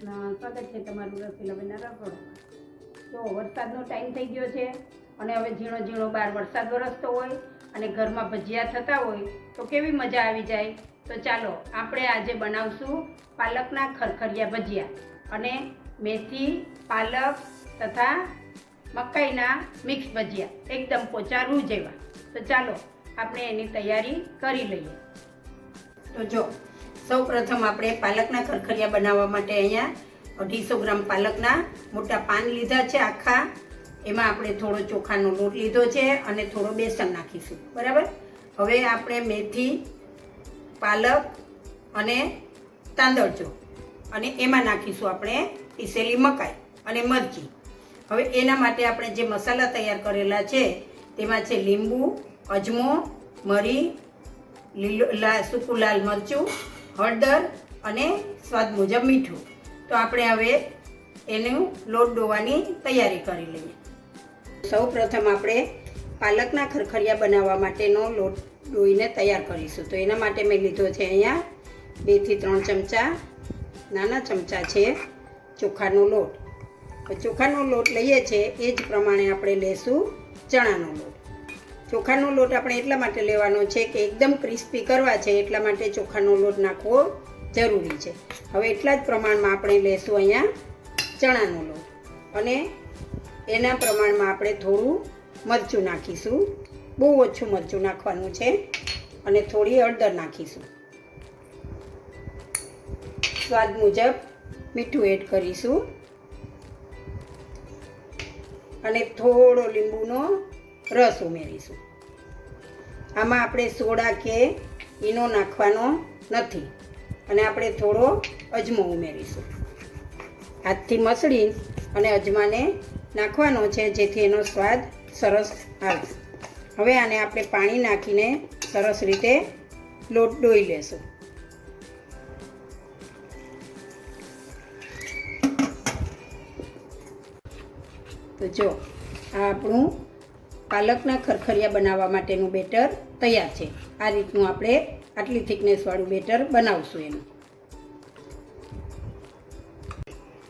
સ્વાગત છે તમારું રસીલાબેનના રસોડામાં તો વરસાદનો ટાઈમ થઈ ગયો છે અને હવે ઝીણો ઝીણો બહાર વરસાદ વરસતો હોય અને ઘરમાં ભજીયા થતા હોય, તો કેવી મજા આવી જાય? તો ચાલો, આપણે આજે બનાવશું પાલકના ખરખરિયા ભજીયા અને મેથી, પાલક તથા મકાઈના મિક્સ ભજીયા, એકદમ પોચા રૂ જેવા. તો ચાલો, આપણે એની તૈયારી કરી લઈએ. તો જો સૌ પ્રથમ આપણે પાલકના ખરખરિયા બનાવવા માટે અહીંયા અઢીસો ગ્રામ પાલકના મોટા પાન લીધા છે આખા. એમાં આપણે થોડો ચોખાનો લોટ લીધો છે અને થોડો બેસન નાખીશું. બરાબર? હવે આપણે મેથી, પાલક અને તાંદળચો અને એમાં નાખીશું આપણે પીસેલી મકાઈ અને મરચી. હવે એના માટે આપણે જે મસાલા તૈયાર કરેલા છે, તેમાં છે લીંબુ, અજમો, મરી, લીલો સૂકું લાલ મરચું હળદર અને સ્વાદ મુજબ મીઠું. તો આપણે હવે એનું લોટ ડોવાની તૈયારી કરી લઈએ. સૌ પ્રથમ આપણે પાલકના ખરખરિયા બનાવવા માટેનો લોટ ડોઈને તૈયાર કરીશું. તો એના માટે મેં લીધો છે અહીંયા બેથી ત્રણ ચમચા નાના ચમચા છે ચોખાનો લોટ. ચોખાનો લોટ લઈએ છીએ એ જ પ્રમાણે આપણે લેશું ચણાનો લોટ. ચોખાનો લોટ આપણે એટલા માટે લેવાનો છે કે એકદમ ક્રિસ્પી કરવા છે, એટલા માટે ચોખાનો લોટ નાખવો જરૂરી છે. હવે એટલા જ પ્રમાણમાં આપણે લેશું અહીંયા ચણાનો લોટ. અને એના પ્રમાણમાં આપણે થોડું મરચું નાખીશું. બહુ ઓછું મરચું નાખવાનું છે અને થોડી હળદર નાખીશું. સ્વાદ મુજબ મીઠું એડ કરીશું. અને થોડો લીંબુનો રસ ઉમેરીશું. આમાં આપણે સોડા કે ઈનો નાખવાનો નથી. અને આપણે થોડો અજમો ઉમેરીશું. હાથથી મસળી અને અજમાને નાખવાનો છે, જેથી એનો સ્વાદ સરસ આવે. હવે આને આપણે પાણી નાખીને સરસ રીતે લોટ ડોઈ લેશું. તો જો, આ આપણું પાલકના ખરખરિયા બનાવવા માટેનું બેટર તૈયાર છે. આ રીતનું આપણે આટલી થિકનેસવાળું બેટર બનાવશું એનું.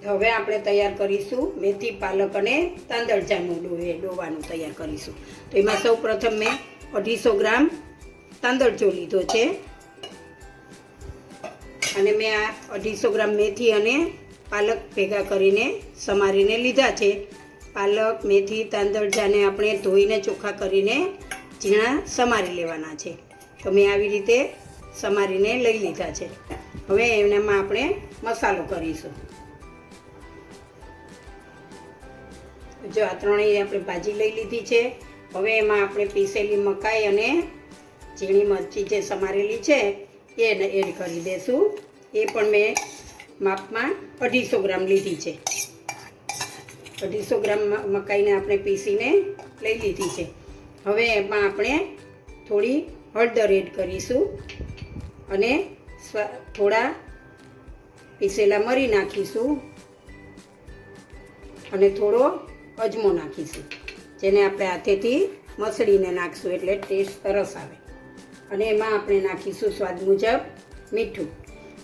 હવે આપણે તૈયાર કરીશું મેથી, પાલક અને તાંદળજાનું ડોહે, ડોવાનું તૈયાર કરીશું. તો એમાં સૌ પ્રથમ મેં અઢીસો ગ્રામ તાંદળચો લીધો છે. અને મેં આ અઢીસો ગ્રામ મેથી અને પાલક ભેગા કરીને સમારીને લીધા છે. પાલક, મેથી તાંદળજાને આપણે ધોઈને ચોખ્ખા કરીને ઝીણા સમારી લેવાના છે. તો મેં આવી રીતે સમારીને લઈ લીધા છે. હવે એનામાં આપણે મસાલો કરીશું. જો આ ત્રણેય આપણે ભાજી લઈ લીધી છે. હવે એમાં આપણે પીસેલી મકાઈ અને ઝીણી મરચી જે સમારેલી છે, એને એડ કરી દઈશું એ પણ મેં માપમાં અઢીસો ગ્રામ લીધી છે. અઢીસો ગ્રામ મકાઈને આપણે પીસીને લઈ લીધી છે. હવે એમાં આપણે થોડી હળદર એડ કરીશું અને થોડા પીસેલા મરી નાખીશું અને થોડો અજમો નાખીશું, જેને આપણે હાથેથી મસળીને નાખશું એટલે ટેસ્ટ સરસ આવે. અને એમાં આપણે નાખીશું સ્વાદ મુજબ મીઠું.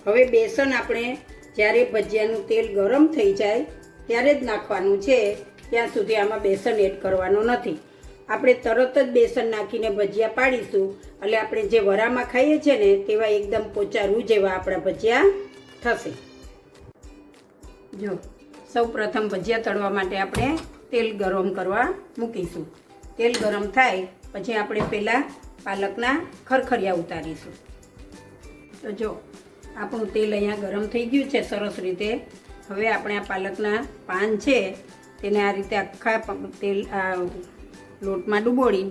હવે બેસન આપણે જ્યારે ભજીયાનું તેલ ગરમ થઈ જાય ત્યારે જ નાખવાનું છે. ત્યાં સુધી આમાં બેસન એડ કરવાનું નથી. આપણે તરત જ બેસન નાખીને ભજીયા પાડીશું. એટલે આપણે જે વરામાં ખાઈએ છીએ ને, તેવા એકદમ પોચા રૂ જેવા આપણા ભજીયા થશે. જો, સૌ પ્રથમ ભજીયા તળવા માટે આપણે તેલ ગરમ કરવા મૂકીશું. તેલ ગરમ થાય, પછી આપણે પહેલાં પાલકના ખરખરિયા ઉતારીશું. તો જો, આપણું તેલ અહીંયા ગરમ થઈ ગયું છે, સરસ રીતે હવે આપણે આ પાલકના પાન છે, તેને આ રીતે આખા તેલ લોટમાં ડૂબોળી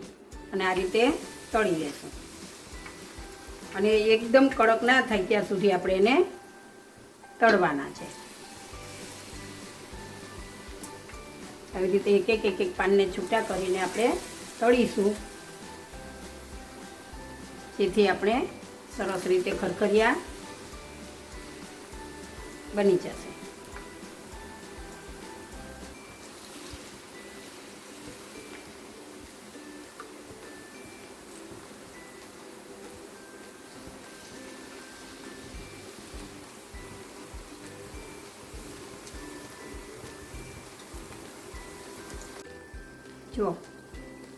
અને આ રીતે તળી લેશું. અને એકદમ કડક ના થાય ત્યાં સુધી આપણે એને તળવાના છે. આવી રીતે એક એક એક એક પાનને છૂટા કરીને આપણે તળીશું. જેથી આપણે સરસ રીતે ખરખરિયા બની જશે. જો,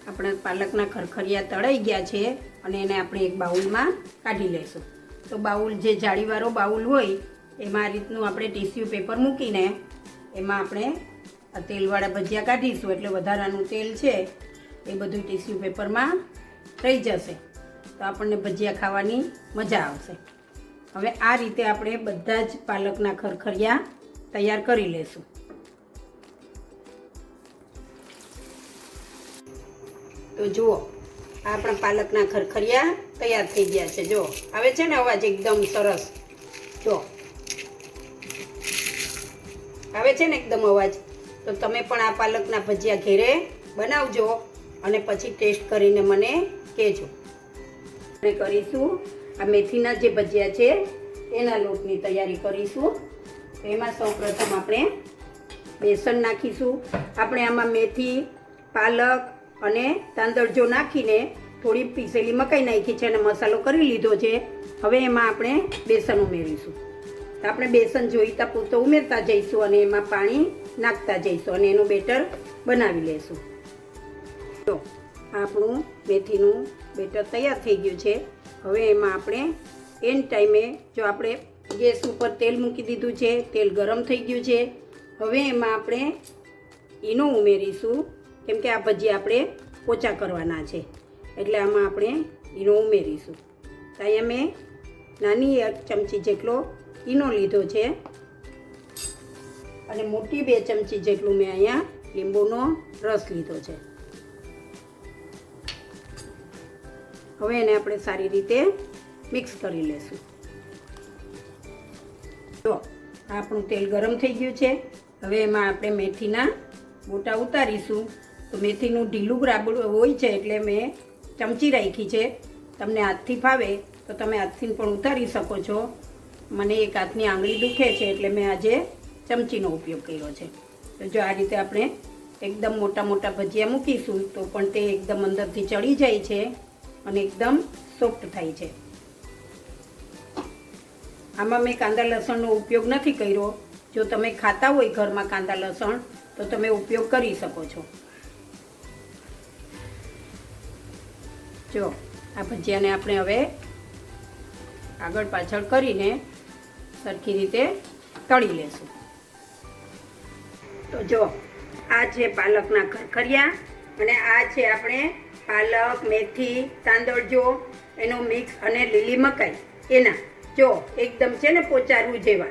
આપણા પાલકના ખરખરિયા તળાઈ ગયા છે અને એને આપણે એક બાઉલમાં કાઢી લઈશું. તો બાઉલ જે જાળીવાળો બાઉલ હોય, એમાં આ રીતનું આપણે ટીસ્યુ પેપર મૂકીને એમાં આપણે આ તેલવાળા ભજીયા કાઢીશું. એટલે વધારાનું તેલ છે, એ બધું ટીસ્યુ પેપરમાં રહી જશે. તો આપણને ભજીયા ખાવાની મજા આવશે. હવે આ રીતે આપણે બધા જ પાલકના ખરખરિયા તૈયાર કરી લેશું તો જુઓ આપણા પાલકના ખરખરિયા તૈયાર થઈ ગયા છે. જો આવે છે ને અવાજ એકદમ સરસ. જો આવે છે ને એકદમ અવાજ. તો તમે પણ આ પાલકના ભજીયા ઘેરે બનાવજો અને પછી ટેસ્ટ કરીને મને કહેજો. આપણે કરીશું આ મેથીના જે ભજીયા છે, એના લોટની તૈયારી કરીશું. તો એમાં સૌપ્રથમ આપણે બેસન નાખીશું. આપણે આમાં મેથી, પાલક અને તાંદળજો નાખીને થોડી પીસેલી મકાઈ નાખી છે અને મસાલો કરી લીધો છે, હવે એમાં આપણે બેસન ઉમેરીશું. તો આપણે બેસન જોઈતા પૂરતો ઉમેરતા જઈશું અને એમાં પાણી નાખતા જઈશું અને એનું બેટર બનાવી લઈશું તો આપણું મેથીનું બેટર તૈયાર થઈ ગયું છે. હવે એમાં આપણે એન ટાઈમે જો આપણે ગેસ ઉપર તેલ મૂકી દીધું છે, તેલ ગરમ થઈ ગયું છે. હવે એમાં આપણે ઈનો ઉમેરીશું. કેમ કે આ ભજી આપણે પોચા કરવાના છે. એટલે આમાં આપણે ઈનો ઉમેરીશું. તો અહીંયા મેં નાની એક ચમચી જેટલો ઈનો લીધો છે. અને મોટી બે ચમચી જેટલું મેં અહીંયા લીંબુનો રસ લીધો છે. હવે એને આપણે સારી રીતે મિક્સ કરી લેશું. જો, આપણું તેલ ગરમ થઈ ગયું છે. હવે એમાં આપણે મેથીના મોટા ઉતારીશું. તો મેથીનું ઢીલું રાબડું હોય છે એટલે મેં ચમચી રાખી છે. તમને હાથથી ફાવે તો તમે હાથથી પણ ઉતારી શકો છો. મને એક હાથની આંગળી દુખે છે એટલે મેં આજે ચમચીનો ઉપયોગ કર્યો છે. તો જો આ રીતે આપણે એકદમ મોટા મોટા ભજીયા મૂકીશું તો પણ તે એકદમ અંદરથી ચડી જાય છે અને એકદમ સોફ્ટ થાય છે. આમાં મેં કાંદા લસણનો ઉપયોગ નથી કર્યો. જો તમે ખાતા હોય ઘરમાં કાંદા લસણ તો તમે ઉપયોગ કરી શકો છો. જો, આ ભજીયાને આપણે હવે આગળ પાછળ કરીને સરખી રીતે તળી લેશું. તો જો, આ છે પાલકના ખરખરિયા અને આ છે આપણે પાલક, મેથી તાંદળજો એનો મિક્સ અને લીલી મકાઈ. એના, જો, એકદમ છે ને પોચારું જેવા.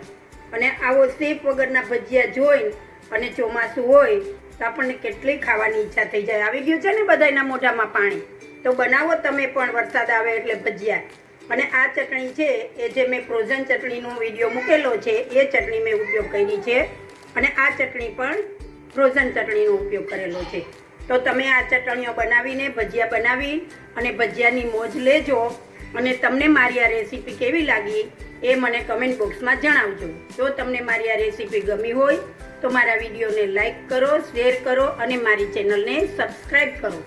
અને આવો સેપ વગરના ભજીયા જોઈ અને ચોમાસું હોય તો આપણને કેટલી ખાવાની ઈચ્છા થઈ જાય. આવી ગયું છે ને બધાના મોઢામાં પાણી? તો બનાવો, તમે પણ વરસાદ આવે એટલે ભજીયા. અને આ ચટણી છે, એ જે મેં ફ્રોઝન ચટણીનો વીડિયો મૂકેલો છે, એ ચટણી મેં ઉપયોગ કરી છે. અને આ ચટણી પણ ફ્રોઝન ચટણીનો ઉપયોગ કરેલો છે. તો તમે આ ચટણીઓ બનાવીને, ભજીયા બનાવી અને ભજીયાની મોજ લેજો. અને તમને મારી આ રેસીપી કેવી લાગી, એ મને કમેન્ટ બોક્સમાં જણાવજો. જો તમને મારી આ રેસીપી ગમી હોય, તો મારા વિડીયોને લાઈક કરો શેર કરો અને મારી ચેનલને સબસ્ક્રાઈબ કરો.